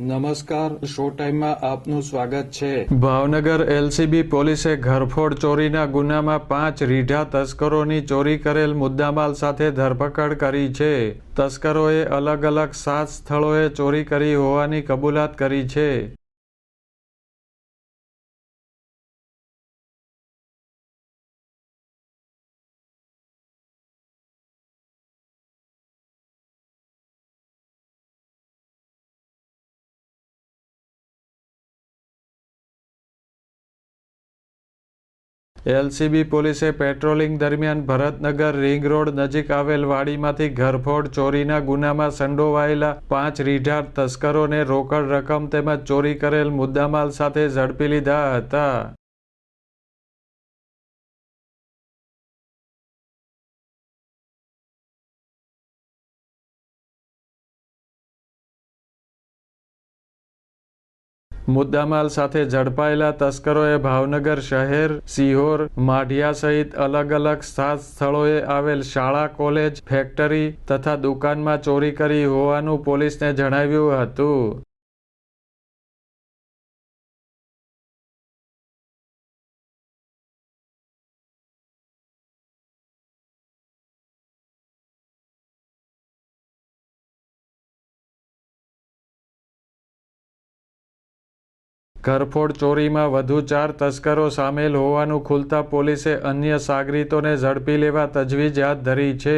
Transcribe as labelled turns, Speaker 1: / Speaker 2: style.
Speaker 1: નમસ્કાર, શો ટાઈમમાં આપનું સ્વાગત છે.
Speaker 2: ભાવનગર એલસીબી પોલીસે ઘરફોડ ચોરીના ગુનામાં પાંચ રીઢા તસ્કરોની ચોરી કરેલ મુદ્દામાલ સાથે ધરપકડ કરી છે. તસ્કરોએ અલગ અલગ સાત સ્થળોએ ચોરી કરી હોવાની કબૂલાત કરી છે. એલસીબી પોલીસે પેટ્રોલિંગ દરમિયાન ભરતનગર રિંગ રોડ નજીક આવેલ વાડીમાંથી ઘરફોડ ચોરીના ગુનામાં સંડોવાયેલા પાંચ રીઢાર તસ્કરોને રોકડ રકમ તેમજ ચોરી કરેલ મુદ્દામાલ સાથે ઝડપી લીધા હતા. મુદ્દામાલ સાથે ઝડપાયેલા તસ્કરોએ ભાવનગર શહેર, સિહોર, માઢિયા સહિત અલગ અલગ સાત સ્થળોએ આવેલ શાળા, કોલેજ, ફેક્ટરી તથા દુકાનમાં ચોરી કરી હોવાનું પોલીસને જણાવ્યું હતું. ઘરફોડ ચોરીમાં વધુ ચાર તસ્કરો સામેલ હોવાનું ખુલતા પોલીસે અન્ય સાગરીતોને ઝડપી લેવા તજવીજ હાથ ધરી છે.